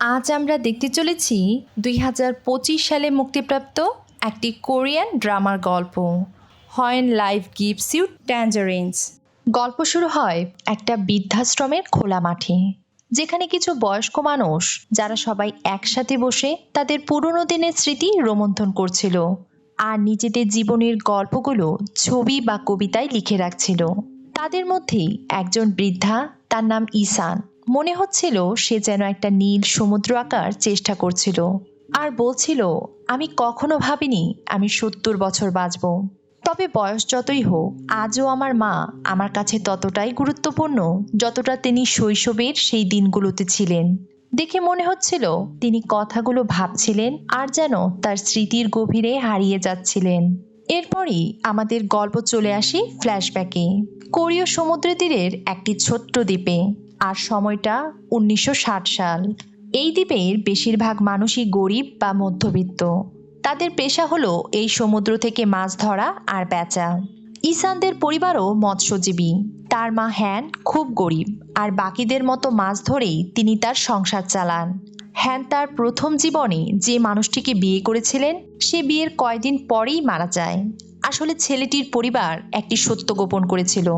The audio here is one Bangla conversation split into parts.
আজ আমরা দেখতে চলেছি দুই হাজার পঁচিশ সালে মুক্তিপ্রাপ্ত একটি কোরিয়ান ড্রামার গল্প when life gives you tangerines গল্প শুরু হয় একটা বৃদ্ধাশ্রমের খোলা মাঠে, যেখানে কিছু বয়স্ক মানুষ, যারা সবাই একসাথে বসে তাদের পুরনো দিনের স্মৃতি রোমন্থন করছিল আর নিজেদের জীবনের গল্পগুলো ছবি বা কবিতায় লিখে রাখছিল। তাদের মধ্যেই একজন বৃদ্ধা, তার নাম ঈশান মনে হচ্ছিল সে যেন একটা নীল সমুদ্র আঁকার চেষ্টা করছিল। আর বলছিল, আমি কখনো ভাবিনি আমি সত্তর বছর বাঁচব। তবে বয়স যতই হোক, আজও আমার মা আমার কাছে ততটাই গুরুত্বপূর্ণ যতটা তিনি শৈশবের সেই দিনগুলোতে ছিলেন। দেখে মনে হচ্ছিল তিনি কথাগুলো ভাবছিলেন আর যেন তার স্মৃতির গভীরে হারিয়ে যাচ্ছিলেন। এরপরই আমাদের গল্প চলে আসি ফ্ল্যাশব্যাকে। কোরীয় সমুদ্র তীরের একটি ছোট্ট দ্বীপে। আর সময়টা উনিশশো ষাট সাল। এই দ্বীপের বেশিরভাগ মানুষই গরিব বা মধ্যবিত্ত। তাদের পেশা হলো এই সমুদ্র থেকে মাছ ধরা আর বেচা। ঈশানদের পরিবারও মৎস্যজীবী। তার মা হ্যান খুব গরিব আর বাকিদের মতো মাছ ধরেই তিনি তার সংসার চালান। হ্যান তার প্রথম জীবনে যে মানুষটিকে বিয়ে করেছিলেন, সে বিয়ের কয়দিন পরেই মারা যায়। আসলে ছেলেটির পরিবার একটি সত্য গোপন করেছিল,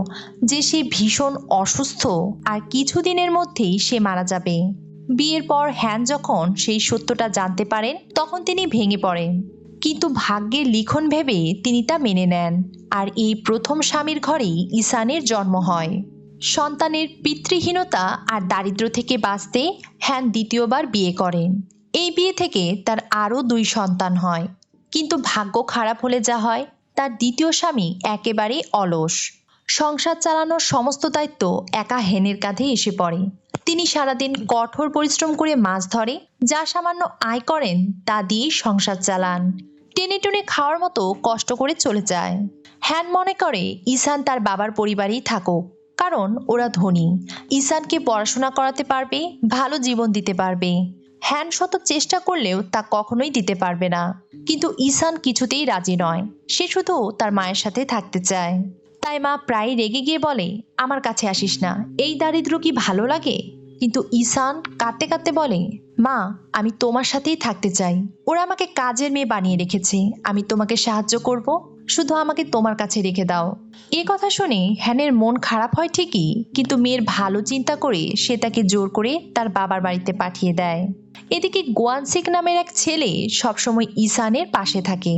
যে সে ভীষণ অসুস্থ আর কিছুদিনের মধ্যেই সে মারা যাবে। বিয়ের পর হ্যান যখন সেই সত্যটা জানতে পারেন, তখন তিনি ভেঙে পড়েন। কিন্তু ভাগ্যের লিখন ভেবে তিনি তা মেনে নেন আর এই প্রথম স্বামীর ঘরেই ঈশানের জন্ম হয়। সন্তানের পিতৃহীনতা আর দারিদ্র থেকে বাঁচতে হ্যান দ্বিতীয়বার বিয়ে করেন। এই বিয়ে থেকে তার আরও দুই সন্তান হয়। কিন্তু ভাগ্য খারাপ হলে যা হয় তার দ্বিতীয় স্বামী একেবারেই অলস। সংসার চালানোর সমস্ত দায়িত্ব একা হেনের কাঁধে এসে পড়ে। তিনি সারাদিন কঠোর পরিশ্রম করে মাছ ধরে, যা সামান্য আয় করেন তা দিয়েই সংসার চালান। টেনে টুনে খাওয়ার মতো কষ্ট করে চলে যায়। হ্যান মনে করে ঈশান তার বাবার পরিবারেই থাকুক, কারণ ওরা ধনী। ঈশানকে পড়াশোনা করাতে পারবে, ভালো জীবন দিতে পারবে। হ্যান শত চেষ্টা করলেও তা কখনোই দিতে পারবে না। কিন্তু ঈশান কিছুতেই রাজি নয়। সে শুধু তার মায়ের সাথে থাকতে চায়। তাই মা প্রায় রেগে গিয়ে বলে, আমার কাছে আসিস না। এই দারিদ্র কি ভালো লাগে? কিন্তু ঈশান কাঁদতে কাঁদতে বলে, মা, আমি তোমার সাথেই থাকতে চাই। ওরা আমাকে কাজের মেয়ে বানিয়ে রেখেছে। আমি তোমাকে সাহায্য করব। শুধু আমাকে তোমার কাছে রেখে দাও। এ কথা শুনে হ্যানের মন খারাপ হয় ঠিকই, কিন্তু মেয়ের ভালো চিন্তা করে সে তাকে জোর করে তার বাবার বাড়িতে পাঠিয়ে দেয়। এদিকে গোয়ানসিক নামের এক ছেলে সবসময় ঈশানের পাশে থাকে।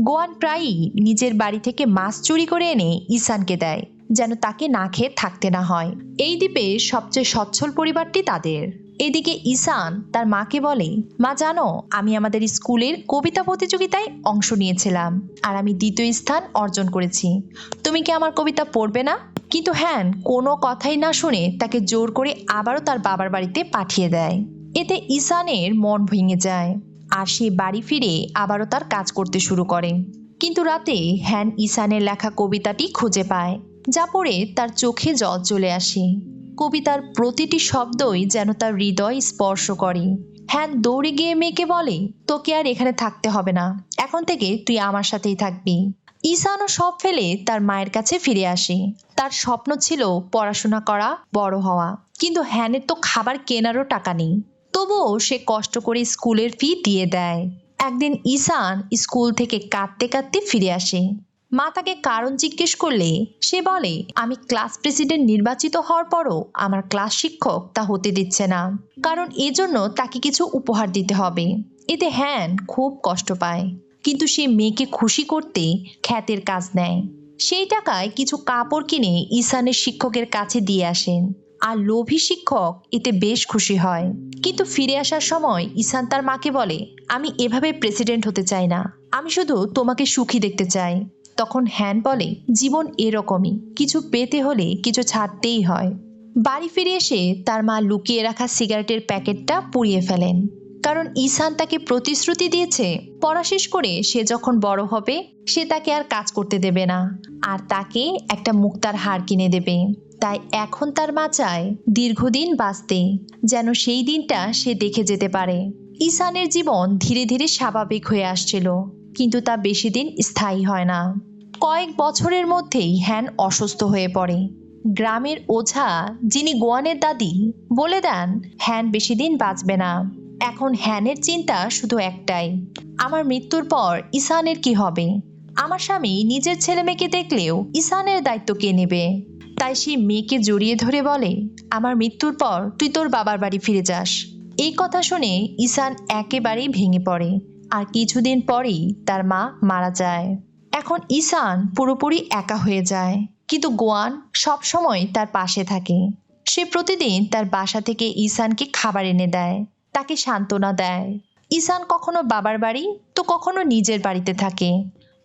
গোয়ান প্রায়ই নিজের বাড়ি থেকে মাছ চুরি করে এনে ঈশানকে দেয়, যেন তাকে না খেয়ে থাকতে না হয়। এই দ্বীপে সবচেয়ে সচ্ছল পরিবারটি তাদের। এদিকে ঈশান তার মাকে বলে, মা, জানো, আমি আমাদের স্কুলের কবিতা প্রতিযোগিতায় অংশ নিয়েছিলাম আর আমি দ্বিতীয় স্থান অর্জন করেছি। তুমি কি আমার কবিতা পড়বে না? কিন্তু হ্যান কোনো কথাই না শুনে তাকে জোর করে আবারও তার বাবার বাড়িতে পাঠিয়ে দেয়। এতে ঈশানের মন ভেঙে যায় আর সে বাড়ি ফিরে আবারও তার কাজ করতে শুরু করে। কিন্তু রাতে হ্যান ঈশানের লেখা কবিতাটি খুঁজে পায়, যা পড়ে তার চোখে জল চলে আসে। কবিতার প্রতিটি শব্দই যেন তার হৃদয় স্পর্শ করে। হ্যান দৌড়ে গিয়ে মেয়েকে বলে, তোকে আর এখানে থাকতে হবে না। এখন থেকে তুই আমার সাথেই থাকবি। ঈশানও সব ফেলে তার মায়ের কাছে ফিরে আসে। তার স্বপ্ন ছিল পড়াশোনা করা, বড় হওয়া। কিন্তু হ্যানের তো খাবার কেনারও টাকা নেই। তবুও সে কষ্ট করে স্কুলের ফি দিয়ে দেয়। একদিন ঈশান স্কুল থেকে কাঁদতে কাঁদতে ফিরে আসে। মা তাকে কারণ জিজ্ঞেস করলে, সে বলে, আমি ক্লাস প্রেসিডেন্ট নির্বাচিত হওয়ার পরও আমার ক্লাস শিক্ষক তা হতে দিচ্ছে না। কারণ এজন্য তাকে কিছু উপহার দিতে হবে। এতে হ্যান খুব কষ্ট পায়। কিন্তু সে মেয়েকে খুশি করতে খ্যাতের কাজ নেয়। সেই টাকায় কিছু কাপড় কিনে ঈশানের শিক্ষকের কাছে দিয়ে আসেন। আর লোভী শিক্ষক এতে বেশ খুশি হয়। কিন্তু ফিরে আসার সময় ঈশান তার মাকে বলে, আমি এভাবে প্রেসিডেন্ট হতে চাই না। আমি শুধু তোমাকে সুখী দেখতে চাই। তখন হ্যান বলে, জীবন এরকমই। কিছু পেতে হলে কিছু ছাড়তেই হয়। বাড়ি ফিরে এসে তার মা লুকিয়ে রাখা সিগারেটের প্যাকেটটা পুড়িয়ে ফেলেন। কারণ ঈশান তাকে প্রতিশ্রুতি দিয়েছে, পড়া শেষ করে সে যখন বড় হবে, সে তাকে আর কাজ করতে দেবে না। আর তাকে একটা মুক্তার হার কিনে দেবে। তাই এখন তার মা চায় দীর্ঘদিন বাঁচতে, যেন সেই দিনটা সে দেখে যেতে পারে। ঈশানের জীবন ধীরে ধীরে স্বাভাবিক হয়ে আসছিল। কিন্তু তা বেশি দিন স্থায়ী হয় না। কয়েক বছরের মধ্যেই হ্যান অসুস্থ হয়ে পড়ে। গ্রামের ওঝা, যিনি গোয়ানের দাদি, বলে দেন, হ্যান বেশি দিন বাঁচবে না। এখন হ্যানের চিন্তা শুধু একটাই, আমার মৃত্যুর পর ইসানের কি হবে? আমার স্বামী নিজের ছেলে মেয়েকে দেখলেও ইসানের দায়িত্ব কে নেবে? তাই সে মেয়েকে জড়িয়ে ধরে বলে, আমার মৃত্যুর পর তুই তোর বাবার বাড়ি ফিরে যাস। এই কথা শুনে ইসান একেবারেই ভেঙে পড়ে। আর কিছুদিন পরেই তার মা মারা যায়। এখন ইসান পুরোপুরি একা হয়ে যায়। কিন্তু গোয়ান সবসময় তার পাশে থাকে। সে প্রতিদিন তার বাসা থেকে ইসানকে খাবার এনে দেয়। তাকে সান্ত্বনা দেয়। ইসান কখনো বাবার বাড়ি, তো কখনো নিজের বাড়িতে থাকে।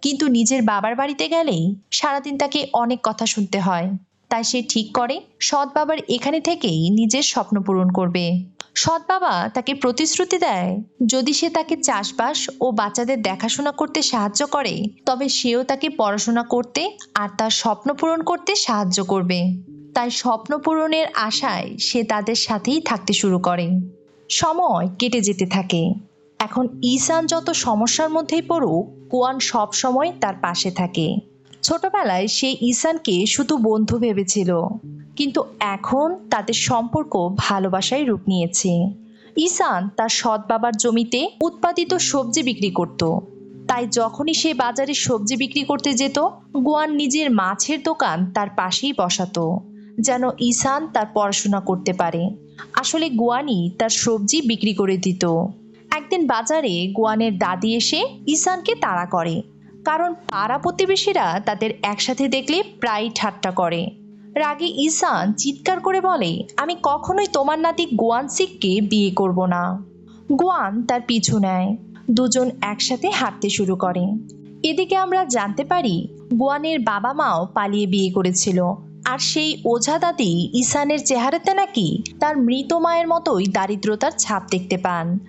কিন্তু নিজের বাবার বাড়িতে গেলেই সারাদিন তাকে অনেক কথা শুনতে হয়। তাই সে ঠিক করে সৎ বাবার এখানে থেকেই নিজের স্বপ্ন পূরণ করবে। সৎ বাবা তাকে প্রতিশ্রুতি দেয়, যদি সে তাকে চাষবাস ও বাচ্চাদের দেখাশোনা করতে সাহায্য করে, তবে সেও তাকে পড়াশোনা করতে আর তার স্বপ্ন পূরণ করতে সাহায্য করবে। তাই স্বপ্ন পূরণের আশায় সে তাদের সাথেই থাকতে শুরু করে। সময় কেটে যেতে থাকে। এখন ঈশান যত সমস্যার মধ্যেই পড়ুক, কোয়ান সব সময় তার পাশে থাকে। ছোটবেলায় সে ঈশানকে শুধু বন্ধু ভেবেছিল। কিন্তু এখন তাদের সম্পর্ক ভালোবাসায় রূপ নিয়েছে। ঈশান তার সৎ বাবার জমিতে উৎপাদিত সবজি বিক্রি করত। তাই যখনই সে বাজারে সবজি বিক্রি করতে যেত, গোয়ান নিজের মাছের দোকান তার পাশেই বসাতো, যেন ঈশান তার পড়াশোনা করতে পারে। আসলে গোয়ানই তার সবজি বিক্রি করে দিত। একদিন বাজারে গোয়ানের দাদি এসে ঈশানকে তাড়া করে। কারণ পাড়া প্রতিবেশীরা তাদের একসাথে দেখলে প্রায় ঠাট্টা করে। রাগে ঈশান চিৎকার করে বলে, আমি কখনোই তোমার নাতি গোয়ান সিককে বিয়ে করব না। গোয়ান তার পিছু নেয়। দুজন একসাথে হাঁটতে শুরু করে। এদিকে আমরা জানতে পারি, গোয়ানের বাবা মাও পালিয়ে বিয়ে করেছিল। আর সেই ওঝা দাদি ঈশানের চেহারাতে নাকি তার মৃত মায়ের মতোই দারিদ্রতার ছাপ দেখতে পান।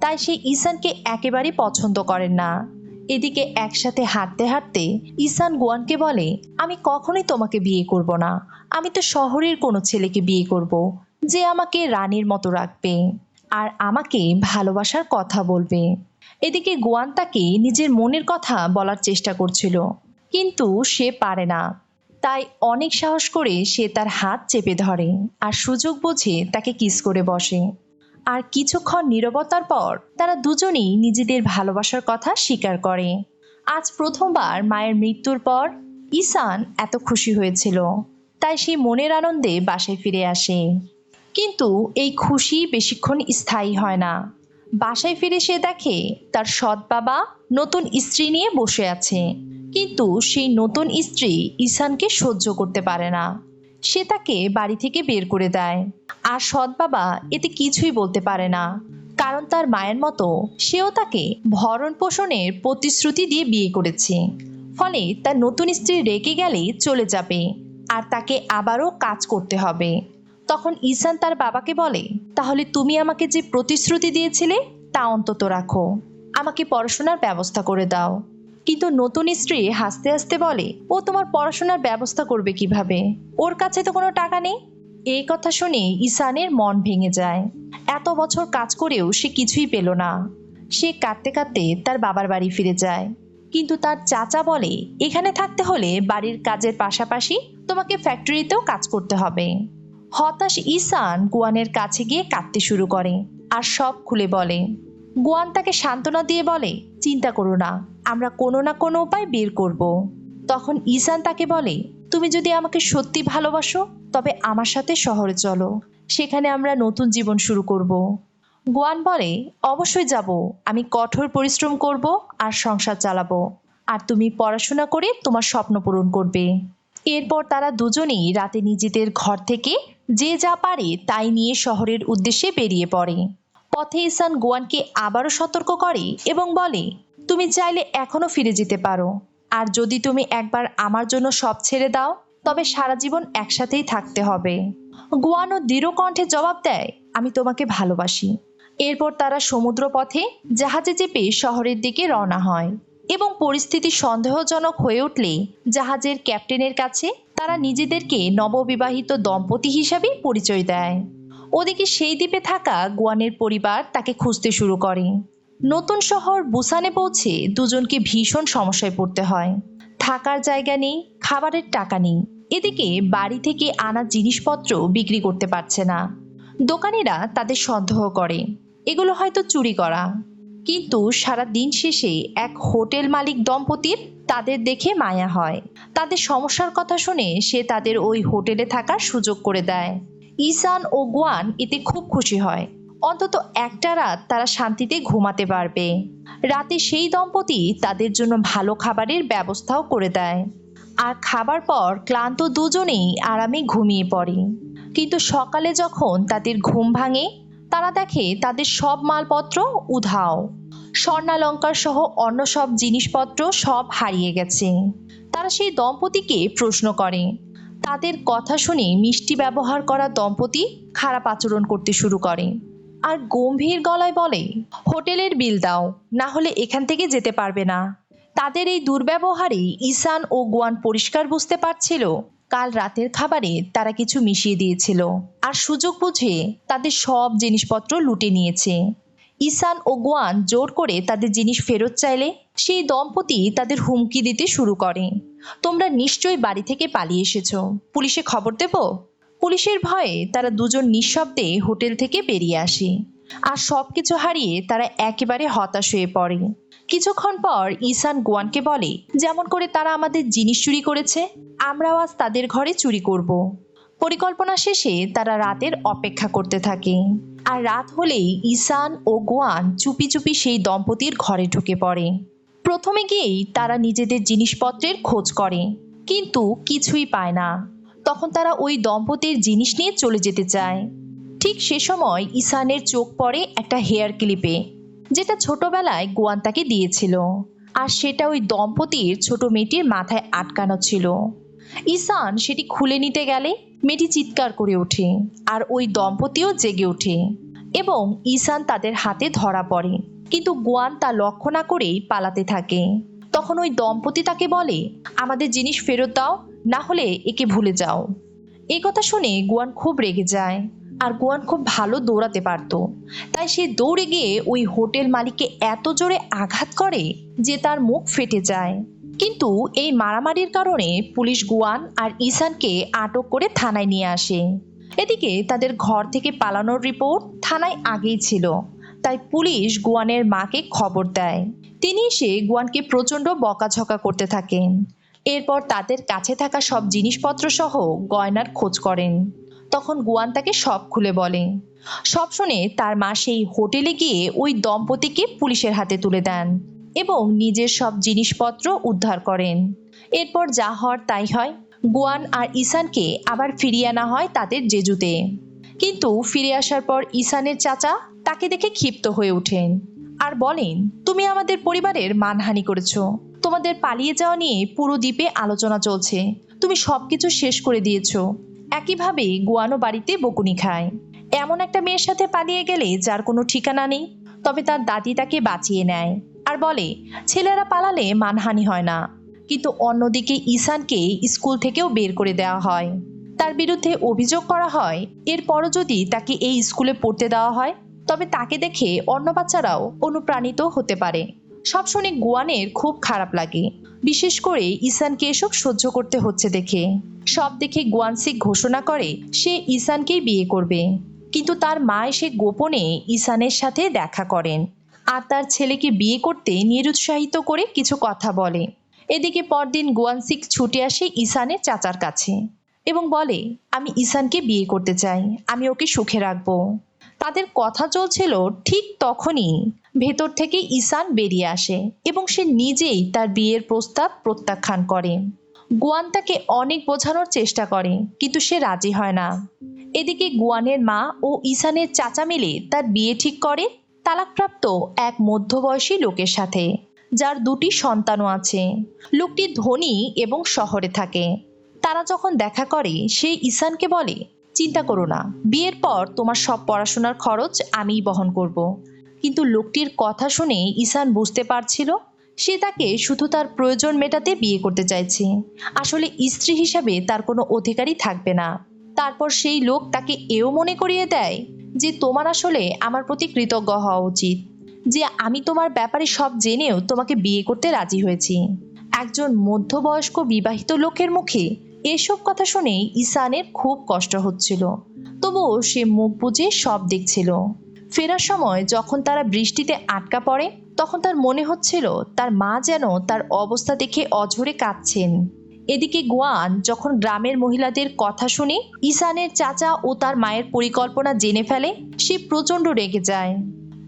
তাই সে ঈশানকে একেবারেই পছন্দ করেন না। এদিকে একসাথে হাঁটতে হাঁটতে ঈশান গোয়ানকে বলে, আমি কখনোই তোমাকে বিয়ে করব না। আমি তো শহরের কোনো ছেলেকে বিয়ে করব, যে আমাকে রানীর মতো রাখবে আর আমাকে ভালোবাসার কথা বলবে। এদিকে গোয়ান তাকে নিজের মনের কথা বলার চেষ্টা করছিল, কিন্তু সে পারে না। তাই অনেক সাহস করে সে তার হাত চেপে ধরে আর সুযোগ বুঝে তাকে কিস করে বসে। আর কিছুক্ষণ নীরবতার পর তারা দুজনেই নিজেদের ভালোবাসার কথা স্বীকার করে। আজ প্রথমবার মায়ের মৃত্যুর পর ঈশান এত খুশি হয়েছিল, তাই সে মনের আনন্দে বাসায় ফিরে আসে। কিন্তু এই খুশি বেশিক্ষণ স্থায়ী হয় না। বাসায় ফিরে সে দেখে তার সৎ বাবা নতুন স্ত্রী নিয়ে বসে আছে, কিন্তু সেই নতুন স্ত্রী ঈশানকে সহ্য করতে পারে না। সে তাকে বাড়ি থেকে বের করে দেয়। আর সৎ বাবা এতে কিছুই বলতে পারে না। কারণ তার মায়ের মতো সেও তাকে ভরণ পোষণের প্রতিশ্রুতি দিয়ে বিয়ে করেছে। ফলে তার নতুন স্ত্রী রেগে গেলে চলে যাবে আর তাকে আবারও কাজ করতে হবে। তখন ঈশান তার বাবাকে বলে, তাহলে তুমি আমাকে যে প্রতিশ্রুতি দিয়েছিলে তা অন্তত রাখো। আমাকে পড়াশোনার ব্যবস্থা করে দাও। কিন্তু নতুন স্ত্রী হাসতে হাসতে বলে, ও তোমার পড়াশোনার ব্যবস্থা করবে কীভাবে? ওর কাছে তো কোনো টাকা নেই? এই কথা শুনে ঈশানের মন ভেঙে যায়। এত বছর কাজ করেও সে কিছুই পেল না। সে কাঁদতে কাঁদতে তার বাবার বাড়ি ফিরে যায়। কিন্তু তার চাচা বলে, এখানে থাকতে হলে বাড়ির কাজের পাশাপাশি তোমাকে ফ্যাক্টরিতেও কাজ করতে হবে। হতাশ ঈশান গোয়ানের কাছে গিয়ে কাঁদতে শুরু করে আর সব খুলে বলে গোয়ান তাকে সান্ত্বনা দিয়ে বলে, চিন্তা করো না, আমরা কোনো না কোনো উপায় বের করব। তখন ইসান তাকে বলে, তুমি যদি আমাকে সত্যি ভালোবাসো, তবে আমার সাথে শহরে চলো। সেখানে আমরা নতুন জীবন শুরু করব। গোয়ান বলে, অবশ্যই যাব। আমি কঠোর পরিশ্রম করব আর সংসার চালাবো। আর তুমি পড়াশোনা করে তোমার স্বপ্ন পূরণ করবে। এরপর তারা দুজনেই রাতে নিজেদের ঘর থেকে যে যা পারে তাই নিয়ে শহরের উদ্দেশ্যে বেরিয়ে পড়ে। পথে ইসান গোয়ানকে আবারও সতর্ক করে এবং বলে, তুমি চাইলে এখনও ফিরে যেতে পারো। আর যদি তুমি একবার আমার জন্য সব ছেড়ে দাও, তবে সারা জীবন একসাথেই থাকতে হবে গোয়ানও দৃঢ় কণ্ঠে জবাব দেয়, আমি তোমাকে ভালোবাসি এরপর তারা সমুদ্র পথে জাহাজে চেপে শহরের দিকে রওনা হয় এবং পরিস্থিতি সন্দেহজনক হয়ে উঠলে জাহাজের ক্যাপ্টেনের কাছে তারা নিজেদেরকে নববিবাহিত দম্পতি হিসাবে পরিচয় দেয়। ওদিকে সেই দ্বীপে থাকা গোয়ানের পরিবার তাকে খুঁজতে শুরু করে। নতুন শহর বুসানে পৌঁছে দুজনকে ভীষণ সমস্যায় পড়তে হয়। থাকার জায়গা নেই, খাবারের টাকা নেই। এদিকে বাড়ি থেকে আনা জিনিসপত্র বিক্রি করতে পারছে না। দোকানিরা তাদের সন্দেহ করে, এগুলো হয়তো চুরি করা। কিন্তু সারা দিন শেষে এক হোটেল মালিক দম্পতির তাদের দেখে মায়া হয়। তাদের সমস্যার কথা শুনে সে তাদের ওই হোটেলে থাকার সুযোগ করে দেয়। ইসান ও গুয়ান এতে খুব খুশি হয়। অন্তত একটা রাত তারা শান্তিতে ঘুমাতে পারবে। রাতে সেই দম্পতি তাদের জন্য ভালো খাবারের ব্যবস্থাও করে দেয়। আর খাবার পর ক্লান্ত দুজনেই আরামে ঘুমিয়ে পড়ে। কিন্তু সকালে যখন তাদের ঘুম ভাঙে, তারা দেখে তাদের সব মালপত্র উধাও। স্বর্ণালঙ্কার সহ অন্য সব জিনিসপত্র সব হারিয়ে গেছে। তারা সেই দম্পতিকে প্রশ্ন করে তাদের কথা শুনে মিষ্টি ব্যবহার করা দম্পতি খারাপ আচরণ করতে শুরু করে। আর গম্ভীর গলায় বলে, হোটেলের বিল দাও, না হলে এখান থেকে যেতে পারবে না। তাদের এই দুর্ব্যবহারে ঈশান ও গোয়ান পরিষ্কার বুঝতে পারছিল, কাল রাতের খাবারে তারা কিছু মিশিয়ে দিয়েছিল। আর সুযোগ বুঝে তাদের সব জিনিসপত্র লুটে নিয়েছে। ঈশান ও গোয়ান জোর করে তাদের জিনিস ফেরত চাইলে সেই দম্পতি তাদের হুমকি দিতে শুরু করে। তোমরা নিশ্চয়ই বাড়ি থেকে পালিয়ে এসেছ। পুলিশে খবর দেব? পুলিশের ভয়ে তারা দুজন নিঃশব্দে হোটেল থেকে বেরিয়ে আসে। আর সব কিছু হারিয়ে তারা একেবারে হতাশ হয়ে পড়ে। কিছুক্ষণ পর ঈশান গোয়ানকে বলে, যেমন করে তারা আমাদের জিনিস চুরি করেছে, আমরাও আজ তাদের ঘরে চুরি করব। পরিকল্পনা শেষে তারা রাতের অপেক্ষা করতে থাকে। আর রাত হলেই ঈশান ও গোয়ান চুপি চুপি সেই দম্পতির ঘরে ঢুকে পড়ে। প্রথমে গিয়েই তারা নিজেদের জিনিসপত্রের খোঁজ করে, কিন্তু কিছুই পায় না। তখন তারা ওই দম্পতির জিনিস নিয়ে চলে যেতে চায়। ঠিক সে সময় ঈশানের চোখ পড়ে একটা হেয়ার ক্লিপে, যেটা ছোটবেলায় গোয়ান তাকে দিয়েছিল। আর সেটা ওই দম্পতির ছোট মেয়েটির মাথায় আটকানো ছিল। ঈশান সেটি খুলে নিতে গেলে মেয়েটি চিৎকার করে ওঠে, আর ওই দম্পতিও জেগে ওঠে। এবং ঈশান তাদের হাতে ধরা পড়ে। কিন্তু গোয়ান তা লক্ষ্য না করেই পালাতে থাকে। তখন ওই দম্পতি তাকে বলে, আমাদের জিনিস ফেরত দাও, না হলে একে ভুলে যাও। এই কথা শুনে গোয়ান খুব রেগে যায় আর গোয়ান খুব ভালো দৌড়াতে পারত। তাই সে দৌড়ে গিয়ে ওই হোটেল মালিককে এত জোরে আঘাত করে যে তার মুখ ফেটে যায়। কিন্তু এই মারামারির কারণে পুলিশ গুয়ান আর ঈশানকে আটক করে থানায় নিয়ে আসে। এদিকে তাদের ঘর থেকে পালানোর রিপোর্ট থানায় আগেই ছিল। তাই পুলিশ গুয়ানের মাকে খবর দেয়। তিনি এসে গুয়ানকে প্রচণ্ড বকাঝকা করতে থাকেন। এরপর তাদের কাছে থাকা সব জিনিসপত্র সহ গয়নার খোঁজ করেন। তখন গুয়ান তাকে সব খুলে বলে। সব শুনে তার মা সেই হোটেলে গিয়ে ওই দম্পতিকে পুলিশের হাতে তুলে দেন এবং নিজের সব জিনিসপত্র উদ্ধার করেন। এরপর যা হওয়ার তাই হয়। গুয়ান আর ঈশানকে আবার ফিরিয়ে আনা হয় তাদের জেজুতে। কিন্তু ফিরে আসার পর ঈশানের চাচা তাকে দেখে ক্ষিপ্ত হয়ে ওঠেন আর বলেন, তুমি আমাদের পরিবারের মানহানি করেছ। তোমাদের পালিয়ে যাওয়া নিয়ে পুরো দ্বীপে আলোচনা চলছে। তুমি সবকিছু শেষ করে দিয়েছ। একইভাবে গুয়ানো বাড়িতে বকুনি খায়। এমন একটা মেয়ের সাথে পালিয়ে গেলে যার কোনো ঠিকানা নেই, তবে তার দাদি তাকে বাঁচিয়ে নেয় আর বলে, ছেলেরা পালালে মানহানি হয় না। কিন্তু অন্যদিকে ঈশানকে স্কুল থেকেও বের করে দেওয়া হয়। তার বিরুদ্ধে অভিযোগ করা হয়। এরপরও যদি তাকে এই স্কুলে পড়তে দেওয়া হয়, তবে তাকে দেখে অন্য বাচ্চারাও অনুপ্রাণিত হতে পারে। সব শুনে গুয়ানের খুব খারাপ লাগে। বিশেষ করে ঈশানকে এসব সহ্য করতে হচ্ছে দেখে। সব দেখে গুয়ানসিক ঘোষণা করে, সে ঈশানকেই বিয়ে করবে। কিন্তু তার মা এসে গোপনে ঈশানের সাথে দেখা করেন। আর তার ছেলেকে বিয়ে করতে নিরুৎসাহিত করে কিছু কথা বলে। এদিকে পরদিন গুয়ানসিক ছুটে আসে ঈশানের চাচার কাছে। এবং বলে, আমি ঈশানকে বিয়ে করতে চাই। আমি ওকে সুখে রাখব। তাদের কথা চলছিল ঠিক তখনই ভেতর থেকে ঈশান বেরিয়ে আসে এবং সে নিজেই তার বিয়ের প্রস্তাব প্রত্যাখ্যান করে। গুয়ান তাকে অনেক বোঝানোর চেষ্টা করে, কিন্তু সে রাজি হয় না। এদিকে গুয়ানের মা ও ঈশানের চাচা মিলে তার বিয়ে ঠিক করে তালাকপ্রাপ্ত এক মধ্যবয়সী লোকের সাথে, যার দুটি সন্তানও আছে। লোকটি ধনী এবং শহরে থাকে। তারা যখন দেখা করে, সে ঈশানকে বলে, চিন্তা করো না, বিয়ের পর তোমার সব পড়াশোনার খরচ আমিই বহন করব। কিন্তু লোকটির কথা শুনে ঈশান বুঝতে পারছিল, সে তাকে শুধু তার প্রয়োজন মেটাতে বিয়ে করতে চাইছে। আসলে স্ত্রী হিসাবে তার কোনো অধিকারই থাকবে না। তারপর সেই লোক তাকে এও মনে করিয়ে দেয় যে, তোমার আসলে আমার প্রতি কৃতজ্ঞ হওয়া উচিত, যে আমি তোমার ব্যাপারে সব জেনেও তোমাকে বিয়ে করতে রাজি হয়েছি। একজন মধ্যবয়স্ক বিবাহিত লোকের মুখে এসব কথা শুনে ঈশানের খুব কষ্ট হচ্ছিল। তবুও সে মুখ বুজে সব দেখছিল। ফেরার সময় যখন তারা বৃষ্টিতে আটকা পড়ে, তখন তার মনে হচ্ছিল তার মা যেন তার অবস্থা দেখে অঝরে কাঁদছেন। এদিকে গোয়ান যখন গ্রামের মহিলাদের কথা শুনে ঈশানের চাচা ও তার মায়ের পরিকল্পনা জেনে ফেলে, সে প্রচণ্ড রেগে যায়।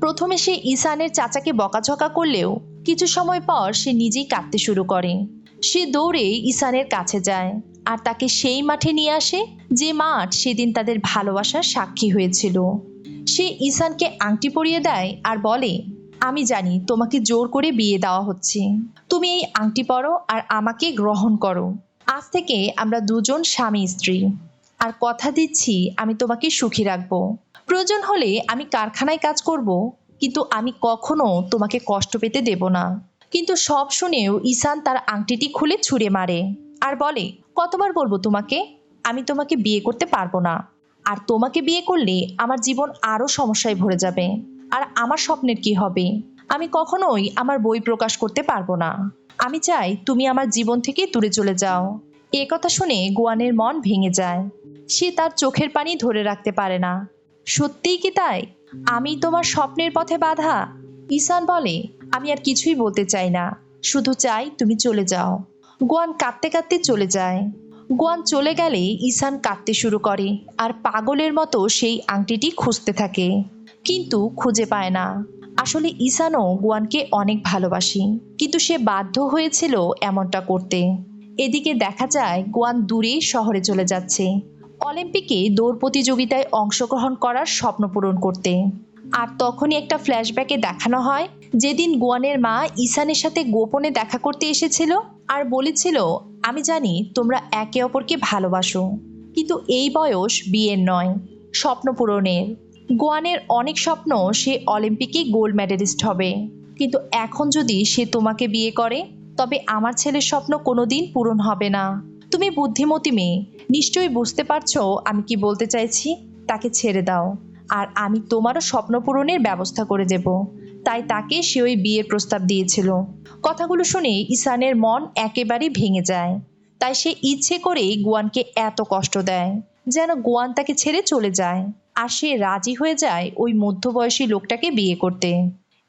প্রথমে সে ঈশানের চাচাকে বকাঝকা করলেও কিছু সময় পর সে নিজেই কাঁদতে শুরু করে। সে দৌড়ে ঈশানের কাছে যায়। আর তাকে সেই মাঠে নিয়ে আসে যে মাঠ সেদিন তাদের ভালোবাসার সাক্ষী হয়েছিল। সে ঈশানকে আংটি পরিয়ে দেয় আর বলে, আমি জানি তোমাকে জোর করে বিয়ে দেওয়া হচ্ছে। তুমি এই আংটি পরো আর আমাকে গ্রহণ করো। আজ থেকে আমরা দুজন স্বামী স্ত্রী। আর কথা দিচ্ছি, আমি তোমাকে সুখী রাখব। প্রয়োজন হলে আমি কারখানায় কাজ করব, কিন্তু আমি কখনো তোমাকে কষ্ট পেতে দেব না। কিন্তু সব শুনেও ঈশান তার আংটিটি খুলে ছুঁড়ে মারে। আর বলে, কতবার বলব তোমাকে? আমি তোমাকে বিয়ে করতে পারব না। আর তোমাকে বিয়ে করলে আমার জীবন আরও সমস্যায় ভরে যাবে। আর আমার স্বপ্নের কি হবে? আমি কখনোই আমার বই প্রকাশ করতে পারব না। আমি চাই তুমি আমার জীবন থেকে দূরে চলে যাও। এ কথা শুনে গোয়ানের মন ভেঙে যায়। সে তার চোখের পানি ধরে রাখতে পারে না। সত্যিই কি তাই? আমি তোমার স্বপ্নের পথে বাধা? ঈশান বলে, আমি আর কিছুই বলতে চাই না। শুধু চাই তুমি চলে যাও। গোয়ান কাঁদতে কাঁদতে চলে যায়। গোয়ান চলে গেলে ঈশান কাঁদতে শুরু করে আর পাগলের মতো সেই আংটিটি খুঁজতে থাকে, কিন্তু খুঁজে পায় না। আসলে ঈশানও গোয়ানকে অনেক ভালোবাসি, কিন্তু সে বাধ্য হয়েছিল এমনটা করতে। এদিকে দেখা যায় গোয়ান দূরে শহরে চলে যাচ্ছে, অলিম্পিকে দৌড় প্রতিযোগিতায় অংশগ্রহণ করার স্বপ্ন পূরণ করতে। আর তখনই একটা ফ্ল্যাশব্যাকে দেখানো হয়, যেদিন গোয়ানের মা ঈশানের সাথে গোপনে দেখা করতে এসেছিল আর বলেছিল, আমি জানি তোমরা একে অপরকে ভালোবাসো, কিন্তু এই বয়স বিয়ের নয়, স্বপ্ন পূরণের। গোয়ানের অনেক স্বপ্ন সে অলিম্পিকে গোল্ড মেডেলিস্ট হবে। কিন্তু এখন যদি সে তোমাকে বিয়ে করে, তবে আমার ছেলের স্বপ্ন কোনোদিন পূরণ হবে না। তুমি বুদ্ধিমতী মেয়ে, নিশ্চয়ই বুঝতে পারছ আমি কি বলতে চাইছি? তাকে ছেড়ে দাও, আর আমি তোমারও স্বপ্ন পূরণের ব্যবস্থা করে দেব। তাই তাকে সে ওই বিয়ের প্রস্তাব দিয়েছিল। কথাগুলো শুনে ঈশানের মন একেবারেই ভেঙে যায়। তাই সে ইচ্ছে করেই গোয়ানকে এত কষ্ট দেয়, যেন গোয়ান তাকে ছেড়ে চলে যায় আর সে রাজি হয়ে যায় ওই মধ্যবয়সী লোকটাকে বিয়ে করতে।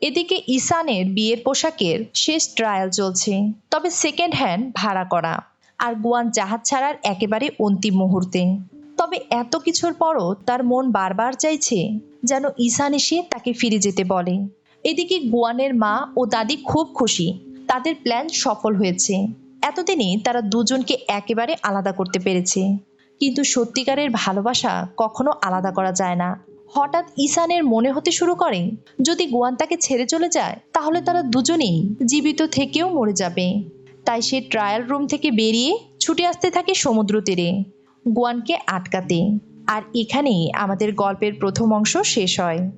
এদিকে ঈশানের বিয়ের পোশাকের শেষ ট্রায়াল চলছে, তবে সেকেন্ড হ্যান্ড ভাড়া করা আর গোয়ান জাহাজ ছাড়ার একেবারে অন্তিম মুহূর্তে। তবে এত কিছুর পরও তার মন বারবার চাইছে যেন ঈশান এসে তাকে ফিরে যেতে বলে। এদিকে গোয়ানের মা ও দাদি খুব খুশি। তাদের প্ল্যান সফল হয়েছে। এতদিনে তারা দুজনকে একেবারে আলাদা করতে পেরেছে। কিন্তু সত্যিকারের ভালোবাসা কখনো আলাদা করা যায় না। হঠাৎ ঈশানের মনে হতে শুরু করে, যদি গোয়ান তাকে ছেড়ে চলে যায়, তাহলে তারা দুজনেই জীবিত থেকেও মরে যাবে। তাই সে ট্রায়াল রুম থেকে বেরিয়ে ছুটে আসতে থাকে সমুদ্র তীরে, গোয়ানকে আটকাতে। আর এখানেই আমাদের গল্পের প্রথম অংশ শেষ হয়।